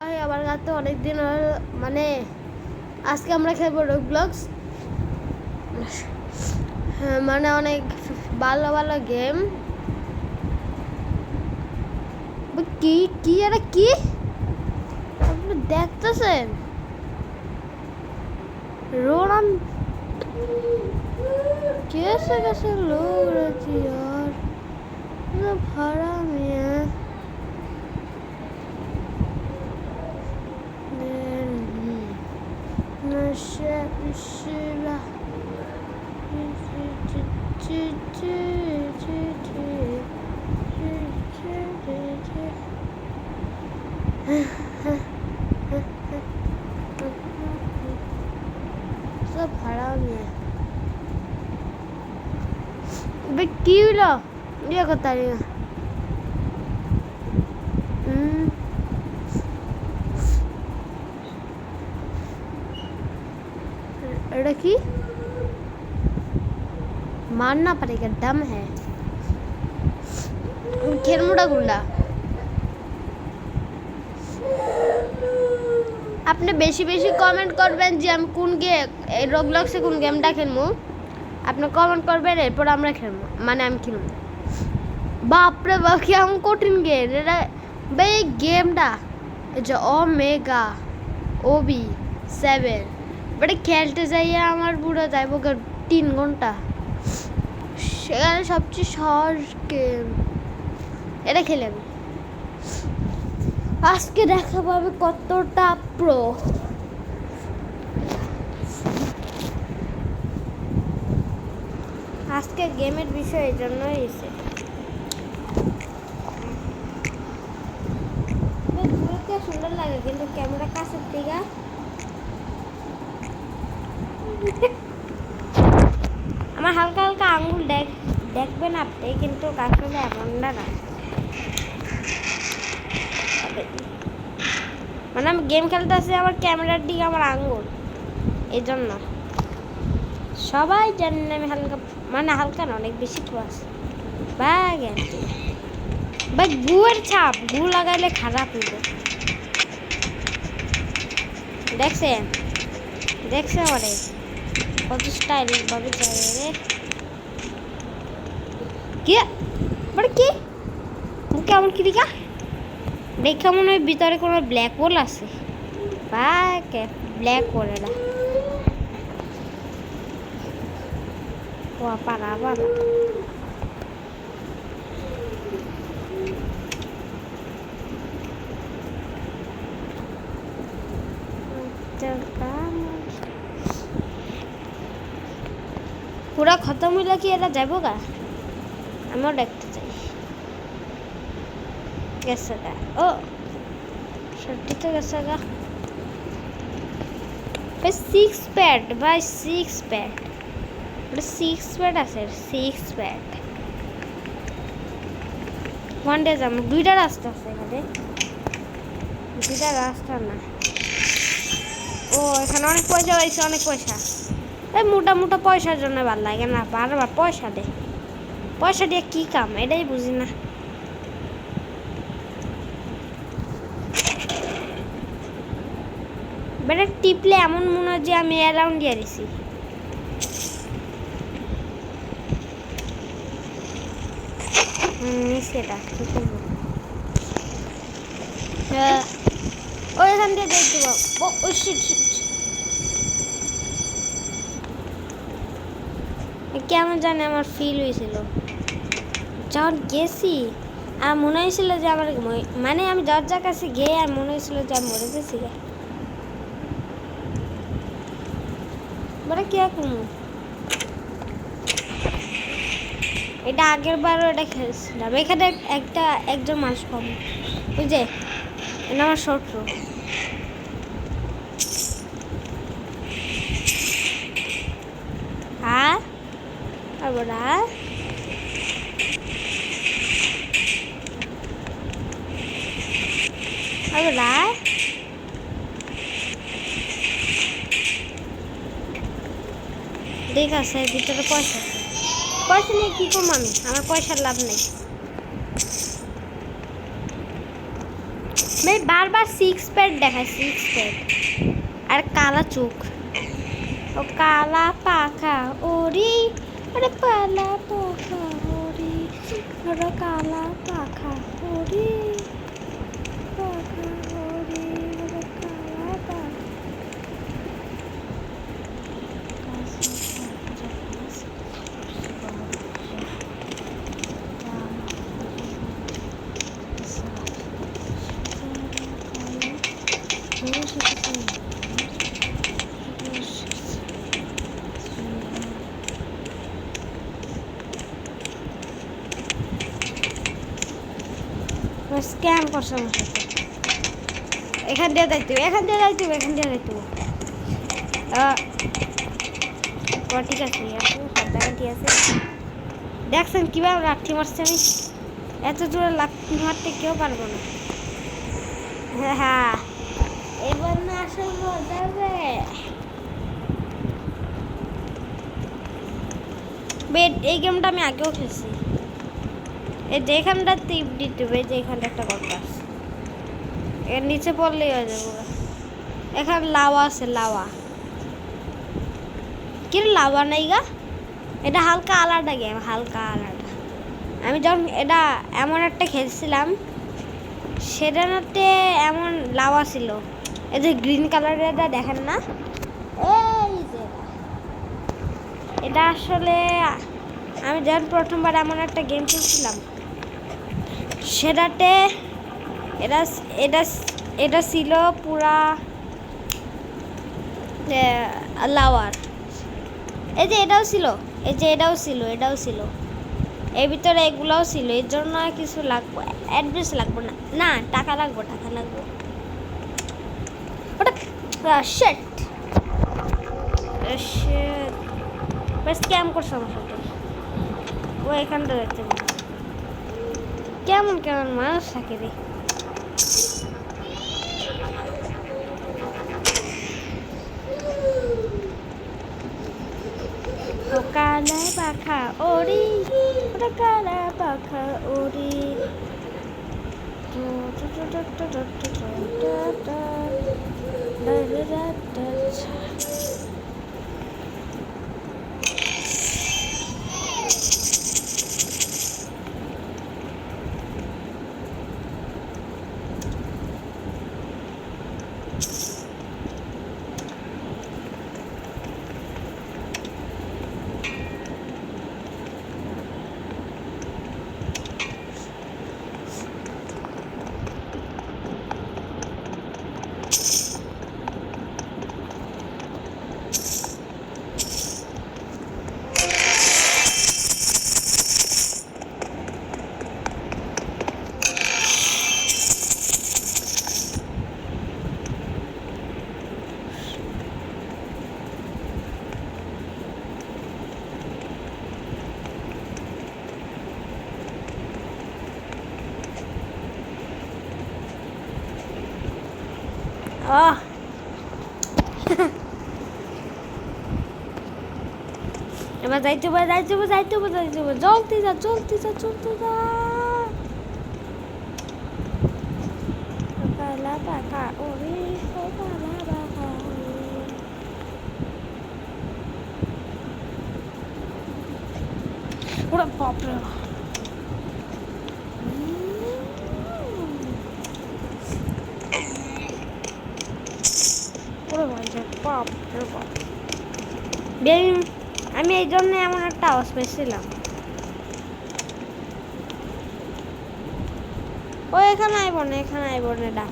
ভাই আমার কাছে অনেক দিন হলো মানে আজকে আমরা খেলবো রোবলক্স মানে অনেক ভালো ভালো গেম কি কি এটা কি আপনি দেখতেছেন रोड़न कैसे कैसे लोग रहते यार इतना भाड़ा में है 으쌰 으쌰라 써 바람이야 왜 끼울어 이거 다리야. पड़ेगा दम है खेलमुड़ा गुंडा আপনি বেশি বেশি কমেন্ট করবেন যে আমি কোন গে এই রোবলক্সে কোন গেমটা খেলবো আপনি কমেন্ট করবেন এরপর আমরা খেলবো মানে আমি খেলবো বাপরে বাপ কেমন কঠিন গেম এটা ভাই এই গেমটা এই যে ও মেগা ওবি সেভেন বাট খেলতে যাইয়ে আমার পুরো যাইব গা তিন ঘন্টা সেখানে সবচেয়ে সহজ গেম এটা খেলে আমি। আজকে দেখাবো আমি কতটা প্রো আজকে গেমের বিষয় এই জন্যই এসে। সুন্দর লাগে, কিন্তু ক্যামেরা কাছের দিকে। আমার হালকা হালকা আঙ্গুল দেখ। দেখবেন আপনি, কিন্তু আসলে এমনটা না মানে আমি গেম খেলতে আসি, আমার ক্যামেরার দিকে আমার আঙ্গুল। এই জন্য সবাই জানেন আমি হালকা মানে হালকা না, অনেক বেশি ক্লাস বা গ্যারান্টি ভাই, গুয়ের ছাপ, গু লাগাইলে খারাপ হইব। দেখছেন? দেখছে আমারে? কত স্টাইল ভাবে রে কি? মানে কি? আমার কি দিকা দেখে মনে হয় ভিতরে কোনো ব্ল্যাক হোল আছে। বা ব্ল্যাক হোল এটা ও পারা পারা পুরা খতম হইলে কি এটা যাব গা আমিও দেখতে চাই। গেছে ও, সত্যি তো গেছে গা। সিক্স প্যাড ভাই সিক্স প্যাড ওটা সিক্স প্যাড আছে সিক্স প্যাড ওয়ান ডে যাব। দুইটা রাস্তা আছে এখানে। দুইটা রাস্তা না। ও, এখানে অনেক পয়সা হয়েছে, অনেক পয়সা। এই মোটা মোটা পয়সার জন্য ভালো লাগে না, বারবার পয়সা দে। পয়সা দিয়ে কী কাম? এটাই বুঝি না। বেটা টিপলে এমন মনে হয় যে আমি অ্যারাউন্ড দিয়ে দিছি। সেটা কি ওইখান দিয়ে দেখতে কেমন জানে আমার ফিল হয়েছিল। যখন গেছি, আর মনে হয়েছিল যে আমার মানে আমি দরজার কাছে গিয়ে আর মনে হয়েছিল যে আমি মরে গেছি। বলে কীরকম এটা আগের বারও এটা খেলছিলাম। এখানে একটা, একজন মানুষ কম। বুঝে এটা আমার শত্রু হ্যাঁ তারপর আর আর দেখ আছে, ভিতরে পয়সা। পয়সা নিয়ে কী করব আমি? আমার পয়সার লাভ নেই। ভাই, বারবার সিক্স প্যাড দেখায় সিক্স প্যাড আর কালা চোখ। ও কালা পাখা, ওরি। আরে কালা পাখা, ওরে। কালা পাখা, ওরি পাখা ওরি ওরে কালা পাখা আমার সাথে এখান দিয়ে যাইতে এখান দিয়ে যাইতে এখান দিয়ে যাইতে ঠিক আছে সব জায়গায় ঠিক আছে। দেখছেন কীভাবে লাঠি মারছে আমি? এত জোরে লাঠি মারতে কেউ পারব না। হ্যাঁ হ্যাঁ। এবার না আসল হবে। বেড এই গেমটা আমি আগেও খেলছি। এই যে এখানটা টিপ দিতে হবে যে এখানটা একটা আছে এর নিচে পড়লেই হয়ে যাব এখানে লাওয়া আছে, লাওয়া। কি লাওয়া নাই গা? এটা হালকা আলাদা গেম হালকা আলাদা। আমি যখন এটা এমন একটা খেলছিলাম সেটাতে এমন লাওয়া ছিল। এই যে গ্রিন কালারের এটা দেখেন না? এই যে। এটা। আসলে আমি যখন প্রথমবার এমন একটা গেম খেলছিলাম সেটাতে এটা এটা এটা ছিল পুরা লাওয়ার। এই যে এটাও ছিল, এই যে এটাও ছিল এটাও ছিল। এর ভিতরে এগুলোও ছিল, এর জন্য কিছু লাগবো অ্যাড্রেস লাগবে না। না, টাকা লাগবো টাকা লাগবো। ওটা বেশ স্ক্যাম করছে আমার সাথে। ও এখানটা দেখতে। কেমন কেমন মানুষ থাকে রে কালা পাখা ওরি কালা পাখা ওরি টু টু টু টু টু যাইতে পারে যাইতে পারে যাইতে পারে যাইতে পারে জলতে যা চলতে যা চলতে যা ওরা বাপরে ওরা বাপরে বাপ বেশ আমি এই জন্য এমন একটা আওয়াজ পেয়েছিলাম ও এখানে আইব না এখানে আইব না ডাক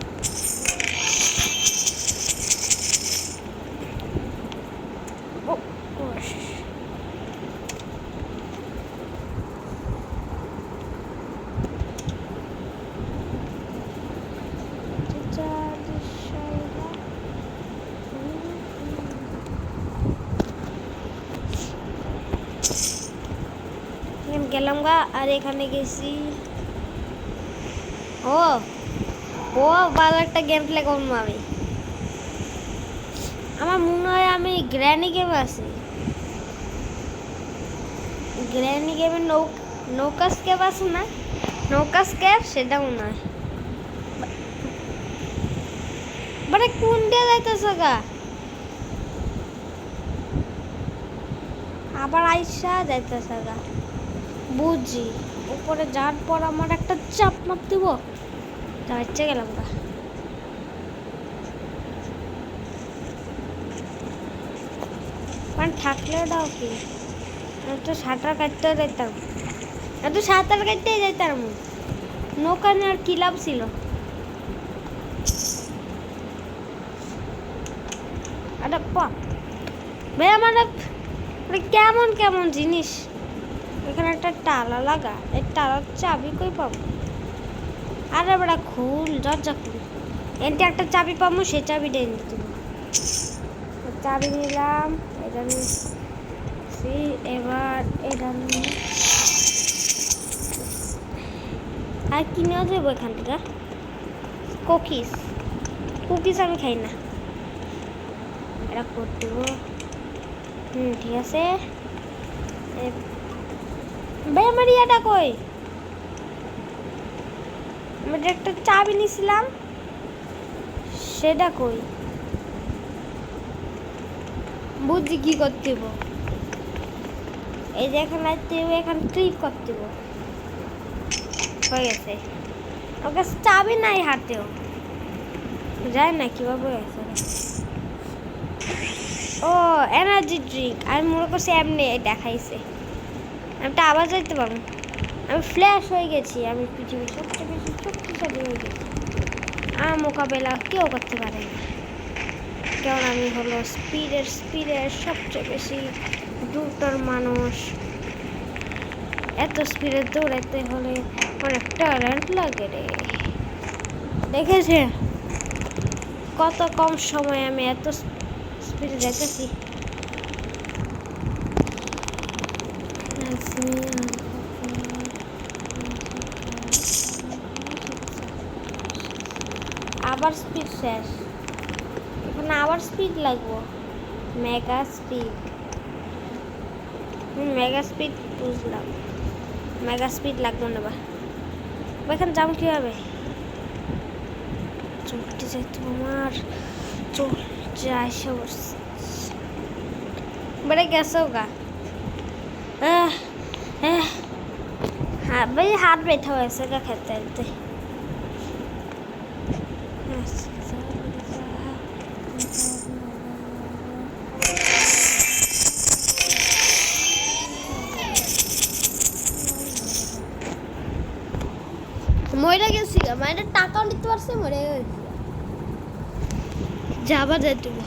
ও, ও, শ- এখানে গেলাম গা, আর এখানে গেছি। ও ও, ভালো একটা গেম প্লে করব আমি। আমার মনে হয় আমি গ্র্যানি গেমে আছি। গ্র্যানি গেমে নৌ নৌকা স্কেপ আছে না? নৌকা স্কেপ সেটা মনে হয়। মানে কোন দিয়ে যাইতেছে গা? আবার আইসা যাইতেছে গা। বুঝি। উপরে যাওয়ার পর আমার একটা চাপ মাপ দিব যাইতে গেলাম গা মানে থাকলে দাও কি? তো সাঁতার কাটতে যাইতাম আমি তো সাঁতার কাটতে যাইতাম নৌকা আর কি লাভ ছিল? আরে পা ভাই, আমার মানে কেমন কেমন জিনিস? এখানে একটা টালা লাগা। এই টালার চাবি কই পাবো? আরে বড়া খুল, দরজা খুল। এনতে একটা চাবি পাবো, সে চাবি দিয়ে দিতে চাবি নিলাম, এটা নিচ্ছি এবার এটা নিয়ে আর কি নেওয়া যাব এখান থেকে কুকিস কুকিস আমি খাই না। এটা করতে দেবো হুম, ঠিক আছে। ভাই আমার কই? আমি একটা চাবি নিছিলাম, সেটা কই? বুঝছি কি করতে এই যে এখানে আসতে হবে এখানে ক্লিক করতে হয়ে গেছে। ওর কাছে চাবি নাই হাতেও। যায় না, কীভাবে হয়েছে ও এনার্জি ড্রিঙ্ক আমি মনে করছি এমনি দেখাইছে। আমি তো আবার যাইতে পারব আমি ফ্ল্যাশ হয়ে গেছি, আমি পৃথিবীর সবচেয়ে বেশি শক্তিশালী হয়ে গেছি। আমার মোকাবেলা কেউ করতে পারে না। কারণ আমি হলো স্পিডের স্পিডের সবচেয়ে বেশি দ্রুতর মানুষ। এত স্পিডে দৌড়াতে হলে অনেক ট্যালেন্ট লাগে রে। দেখেছে কত কম সময়ে আমি এত স্পিডে যেতেছি আবার স্পিড শেষ। এখানে আবার স্পিড লাগবো। মেগা স্পিড মেগা স্পিড বুঝলাম। মেগা স্পিড লাগবে না বা। এখানে যাম কীভাবে? চলতে যাইতো আমার। চল যাই সে বসছে বেড়ে গেছে গা। আহ। ভাই, হাত ব্যথা হয়েছে গা খেতে খেতে। মরে গেছি মানে টাকাও নিতে পারছে মরে গেছি যাবা যাই তুমি।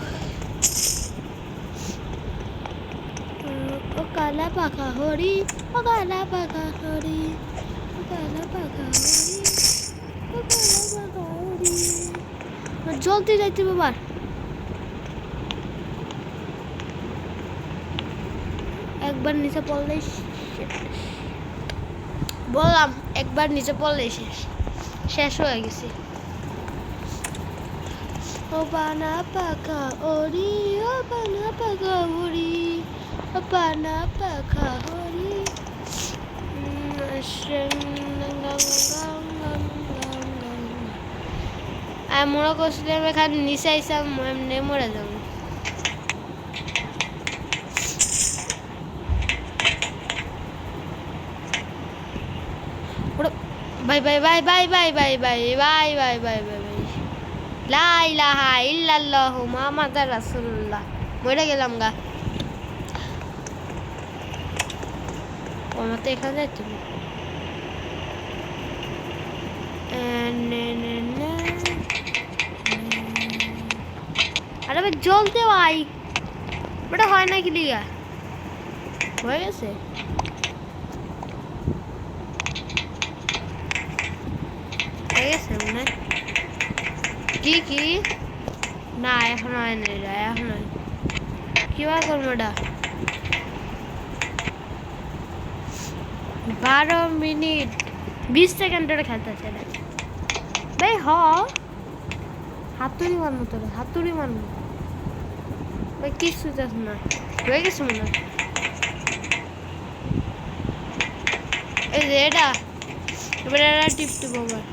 ও কালা পাখা হরি, ও কালা পাখা হরি। জলদি যাইতে বাবার একবার নিচে পড়লেই শেষ। বললাম, একবার নিচে পড়লে শেষ। শেষ হয়ে গেছে। ও পানা পাখা ওরি, ও পানা পাখা ওরি। ও পানা পাখা ওরি। আর মনে করছিলাম এখানে নিচে আইসাম এমনি মরে যাব bye bye bye bye bye bye bye bye bye bye bye bye লা ইলাহা ইল্লাল্লাহ মুহাম্মাদুর রাসূলুল্লাহ মরে গেলাম গা আমার তো এখানে যাইতে হবে। এ, নে, নে, নে। আরে ভাই, জ্বলতে ভাই। ওটা হয় না কি লিগা? হয়ে গেছে? হয়ে গেছে মনে কি কি? না, এখন হয় না এখন হয়। কিবা করব এটা বারো মিনিট, বিশ সেকেন্ড ধরে খেলতেছে এটা হ। ভাই কিছু যাস না হয়ে গেছে মনে এই যে এটা, এবার এটা টিপ টিপ আবার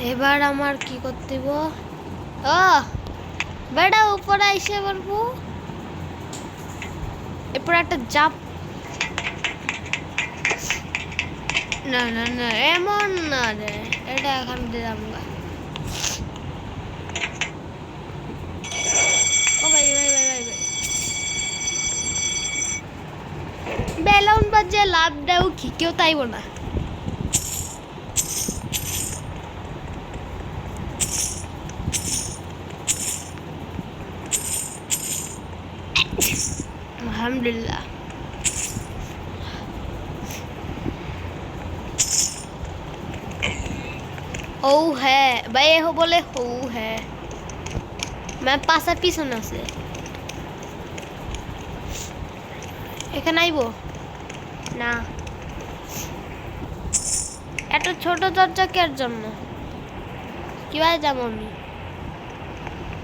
এবার আমার কি করতে? ও, বেটা উপরে এসে পারব এরপর একটা জাপ না না না, এমন না রে। এটা এখান দিলাম গা। ও বাজে লাভ দেও কি? কেউ তাইব না আলহামদুলিল্লাহ। ও হ্যাঁ ভাই এ বলে হো হ্যাঁ। ম্যাম পাশা পিছনে আছে। এখানে আইব? না। এত ছোট দরজা কের জন্য? কীভাবে যাব আমি?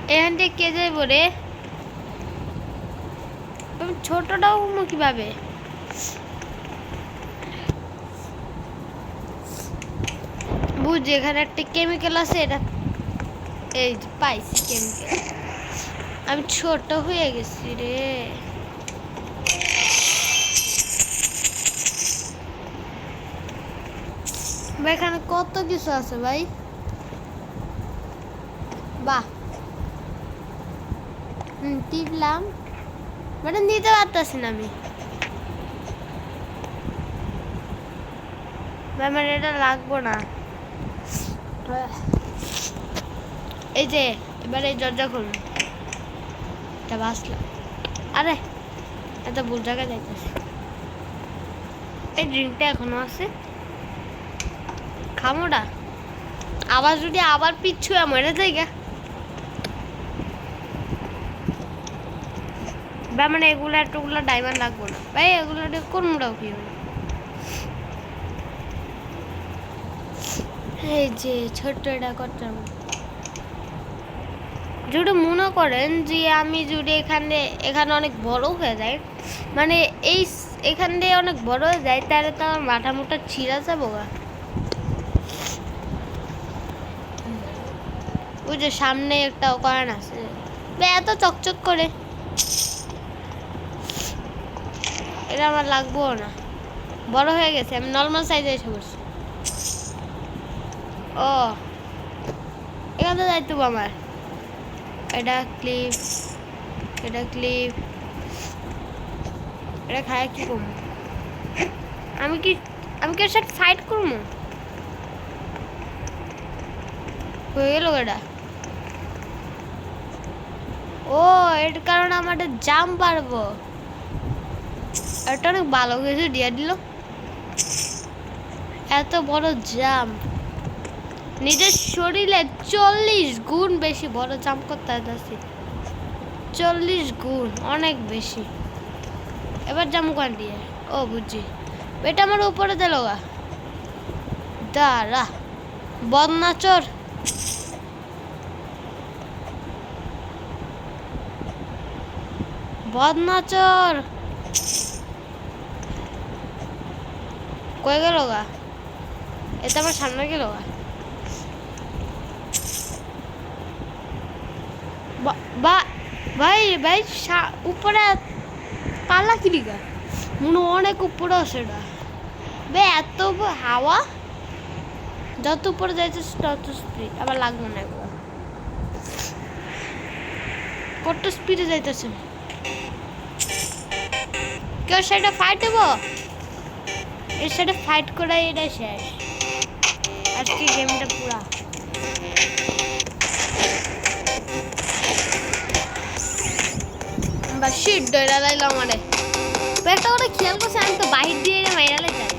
এখান থেকে কে যাইব রে? ছোটটাও ঘুমো কীভাবে? এখানে একটা কেমিক্যাল আছে এটা এই পাইছি কেমিক্যাল আমি ছোট হয়ে গেছি রে। এখানে কত কিছু আছে ভাই? বাহ। টিপলাম। মানে নিতে পারতেছি না আমি। ভাই, আমার এটা লাগবো না। এই যে, এবার এই দরজা খুলুন। এটা বাসলাম আরে এটা ভুল জায়গায় যাইতেছে। এই ড্রিঙ্কটা এখনও আছে। খামোটা আবার যদি আবার পিচ্ছু মরে যাই গা। মানে এগুলো এতগুলো ডায়মন্ড লাগবো না। ভাই, এগুলো কোন মোড়াও কি হবে? এই যে ছোট্ট এটা করতাম যদি মনে করেন যে আমি যদি এখানে এখানে অনেক বড় হয়ে যায় মানে এই এখান দিয়ে অনেক বড় হয়ে যায় তাহলে তো আমার মাথা মুটা ছিঁড়া যাব গা। ওই যে সামনে একটা কয়েন আছে। এত চকচক করে। এটা আমার লাগবো না। বড় হয়ে গেছে, আমি নর্মাল সাইজে এসে বসছি ও এখানে যাইতে আমার। এটা ক্লিপ এটা ক্লিপ এটা খায় কি করব? আমি কি আমি কি সাথে ফাইট করব? হয়ে গেল এটা। ও, এর কারণে আমার জাম পারব এটা অনেক ভালো কিছু দিয়ে দিল। এত বড় জাম নিজের শরীরে চল্লিশ গুণ বেশি, বড় জাম্প করতে যাচ্ছি চল্লিশ গুণ, অনেক বেশি। এবার জাম কান দিয়ে। ও বুঝি এটা আমার উপরে দিল গা দাঁড়া বদনাচর বদনাচর কয়ে গেল গা? এটা আমার সামনে গেল গা? বা- ভাই ভাই উপরে পালা কিরিগা মনে অনেক উপরে এটা। বে, এত হাওয়া? যত উপরে যাইছে তত স্পিড আবার লাগবে না এগুলো কত স্পিডে যাইতেছে? কেউ সেটা ফাইট দেবো এর সাথে ফাইট করাই এটা শেষ। আজকে গেমটা পুরা। বা শিট ডয়রা লাইলাম আমারে একটা কথা খেয়াল করছে আমি তো বাহির দিয়ে মাইরালে যাই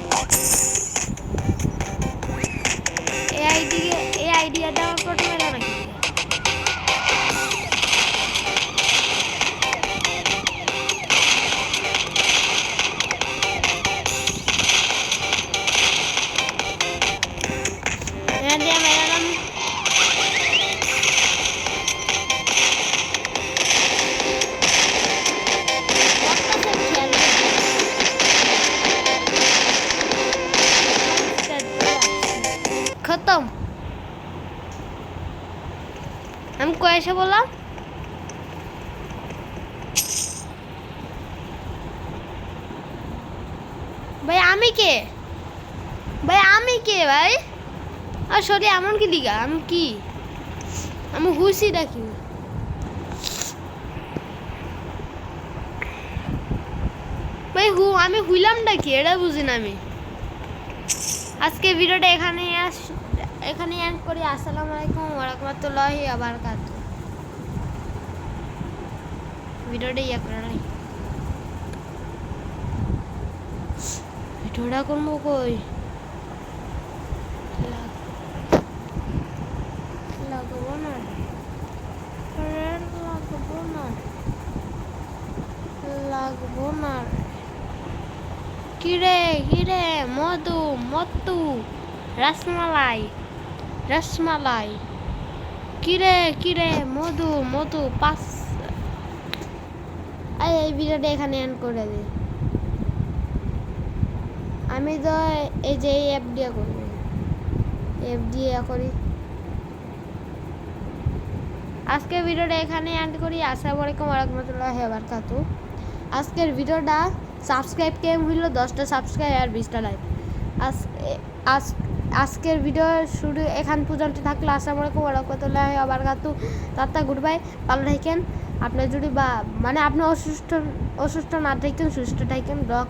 এই আইডিয়া এই আইডিয়াটা আমার প্রথমে নাকি এমন কি? আমি হুসি ডাকি। ভাই, হু, আমি হুইলাম ডাকি, এটা বুঝি না আমি। আজকে ভিডিওটা এখানে এখানে এন্ড করি। আসসালামু আলাইকুম ওয়া রাহমাতুল্লাহি ওয়া বারাকাতুহু ভিডিওটা ইয়া করে নাই। ভিডিওটা করব কই লাগ- লাগবো না আরে লাগবো না লাগবো না কিরে কিরে মধু মত্তু রসমালাই রসমালাই কিরে কিরে মধু মধু পাস এই ভিডিওটা এখানে এন্ড করে দে। আমি তো এই যে এই অ্যাপ দিয়ে করি অ্যাপ দিয়ে করি। আজকের ভিডিওটা এখানে এন্ড করি। আসসালামু আলাইকুম রাহমাতুল্লাহি ওয়া বারাকাতুহু আজকের ভিডিওটা সাবস্ক্রাইব কেম হইল দশটা সাবস্ক্রাইব আর বিশটা লাইক আজ আজ, আজকের ভিডিও শুরু এখান পর্যন্ত থাকলে। আসসালামু আলাইকুম রাহমাতুল্লাহি বারাকাতুহু টাটা গুড বাই ভালো থাকেন। আপনার যদি বা মানে আপনি অসুস্থ অসুস্থ না থাকেন, সুস্থ থাকেন। দোয়া